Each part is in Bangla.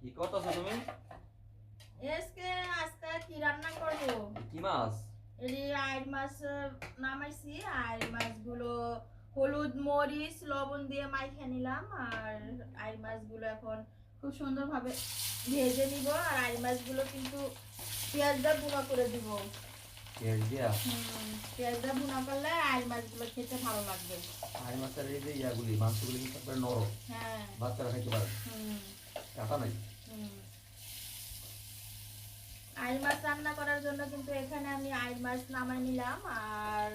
কি করতেছো তুমি? আজকে আজকে কি রান্না করব? কি মাছ? এই আইড মাছ নামাইছি। আইড মাছগুলো হলুদ মরিচ লবণ দিয়ে মাইখে নিলাম। আর আইড মাছগুলো এখন খুব সুন্দরভাবে ভেজে নিব। আর আইড মাছগুলো কিন্তু পেঁয়াজ দিয়ে বুনা করে দিব। পেঁয়াজ দিয়া? পেঁয়াজ দিয়ে বুনা করলে আইড মাছগুলো খেতে ভালো লাগবে। আর মাছের এই যে ইয়াগুলি মাংসগুলি কিন্তু নরম। হ্যাঁ। বাচ্চারা খাইতে পারে। হুম। কাটা নাই হুম। আইল মাছ রান্না করার জন্য কিন্তু এখানে আমি আইল মাছ নামাই নিলাম আর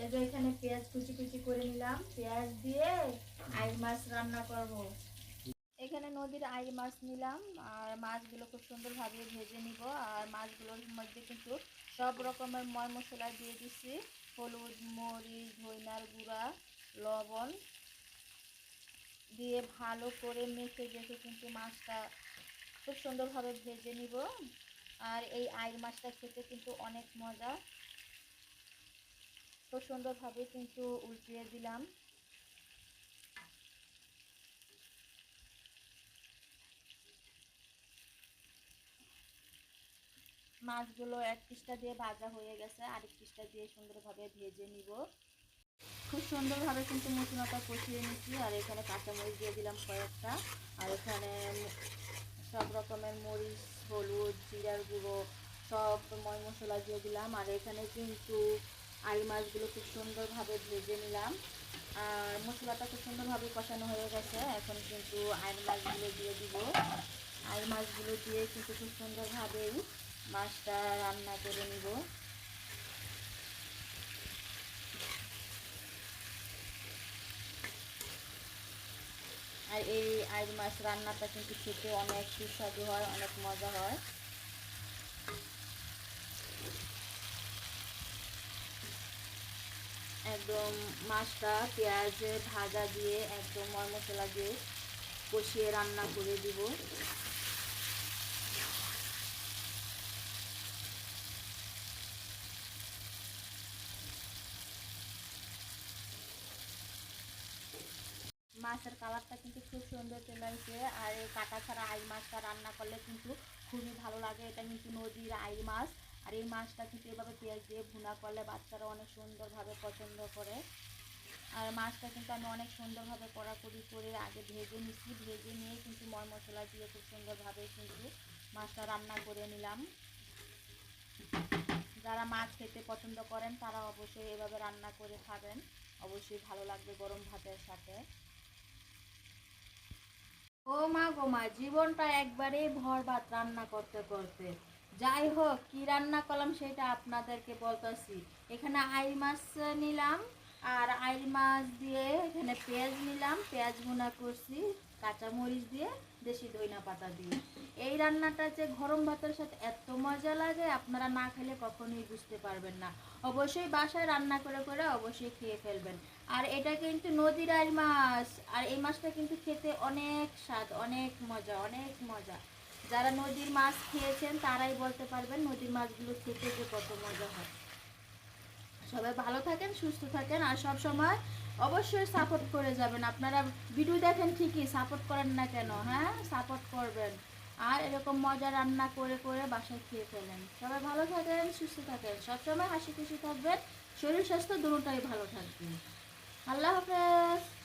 এই যে এখানে পেঁয়াজ কুচি কুচি করে নিলাম। পেঁয়াজ দিয়ে আইল মাছ রান্না করব। এখানে নদীর আইল মাছ নিলাম আর মাছগুলো খুব সুন্দরভাবে ভেজে নিব আর মাছগুলোর মধ্যে কিন্তু সব রকমের ময় মশলা দিয়ে দিচ্ছি হলুদ, মরিচ, ধইনার গুঁড়া, লবণ দিয়ে ভালো করে মেখে মেখে কিন্তু মাছটা খুব সুন্দরভাবে ভেজে নিব। আর এই আইর মাছটা খেতে কিন্তু অনেক মজা। খুব সুন্দরভাবে কিন্তু উল্টিয়ে দিলাম। মাছগুলো এক পিসটা দিয়ে ভাজা হয়ে গেছে, আরেক পিসটা দিয়ে সুন্দরভাবে ভেজে নিব। খুব সুন্দরভাবে কিন্তু মশলাটা কষিয়ে নিচ্ছি আর এখানে কাঁচামরিচ দিয়ে দিলাম কয়েকটা, আর এখানে সব রকমের মরিচ, হলুদ, জিরার গুঁড়ো, সব ময় মশলা দিয়ে দিলাম। আর এখানে কিন্তু আই মাছগুলো খুব সুন্দরভাবে ভেজে নিলাম। আর মশলাটা খুব সুন্দরভাবে কষানো হয়ে গেছে। এখন কিন্তু আলু মাছগুলো দিয়ে দিব। আলু মাছগুলো দিয়ে কিন্তু খুব সুন্দরভাবেই মাছটা রান্না করে নিব। আর এই আইর মাছ রান্নাটা কিন্তু খেতে অনেক সুস্বাদু হয়, অনেক মজা হয়। একদম মাছটা পেঁয়াজে ভাজা দিয়ে একদম মর মশলা দিয়ে কষিয়ে রান্না করে দিব। মাছের কালারটা কিন্তু খুব সুন্দর চলে আসছে আর এই কাটা ছাড়া আই মাছটা রান্না করলে কিন্তু খুবই ভালো লাগে। এটা কিন্তু নদীর আই মাছ। আর এই মাছটা কিন্তু এভাবে পেঁয়াজ দিয়ে ভুনা করলে বাচ্চারা অনেক সুন্দরভাবে পছন্দ করে। আর মাছটা কিন্তু আমি অনেক সুন্দরভাবে কড়াকড়ি করে আগে ভেজে নিচ্ছি। ভেজে নিয়ে কিন্তু ময় মশলা দিয়ে খুব সুন্দরভাবে কিন্তু মাছটা রান্না করে নিলাম। যারা মাছ খেতে পছন্দ করেন, তারা অবশ্যই এভাবে রান্না করে খাবেন। অবশ্যই ভালো লাগবে গরম ভাতের সাথে। মা গো মা, জীবনটা একবারে ভর ভাত রান্না করতে করতে। যাই হোক, কি রান্না করলাম সেটা আপনাদেরকে বলতেছি। এখানে আই মাছ নিলাম। আর আইল মাছ দিয়ে এখানে পেঁয়াজ নিলাম, পেঁয়াজ ভুনা করছি, কাঁচামরিচ দিয়ে দেশি ধইনা পাতা দিয়ে। এই রান্নাটা যে গরম ভাতের সাথে এত মজা লাগে, আপনারা না খেলে কখনোই বুঝতে পারবেন না। অবশ্যই বাসায় রান্না করে করে অবশ্যই খেয়ে ফেলবেন। আর এটা কিন্তু নদীর আইল মাছ, আর এই মাছটা কিন্তু খেতে অনেক স্বাদ, অনেক মজা অনেক মজা। যারা নদীর মাছ খেয়েছেন, তারাই বলতে পারবেন নদীর মাছগুলো খেতে যে কত মজা হয়। সবাই ভালো থাকেন, সুস্থ থাকেন আর সব সময় অবশ্যই সাপোর্ট করে যাবেন। আপনারা ভিডিও দেখেন ঠিকই সাপোর্ট করেন না কেন হ্যাঁ? সাপোর্ট করবেন। আর এরকম মজা রান্না করে করে বাসায় খেয়ে ফেলেন। সবাই ভালো থাকেন, সুস্থ থাকেন। সবসময় হাসি খুশি থাকবেন। শরীর স্বাস্থ্য দুটোটাই ভালো থাকবে। আল্লাহ হাফেজ।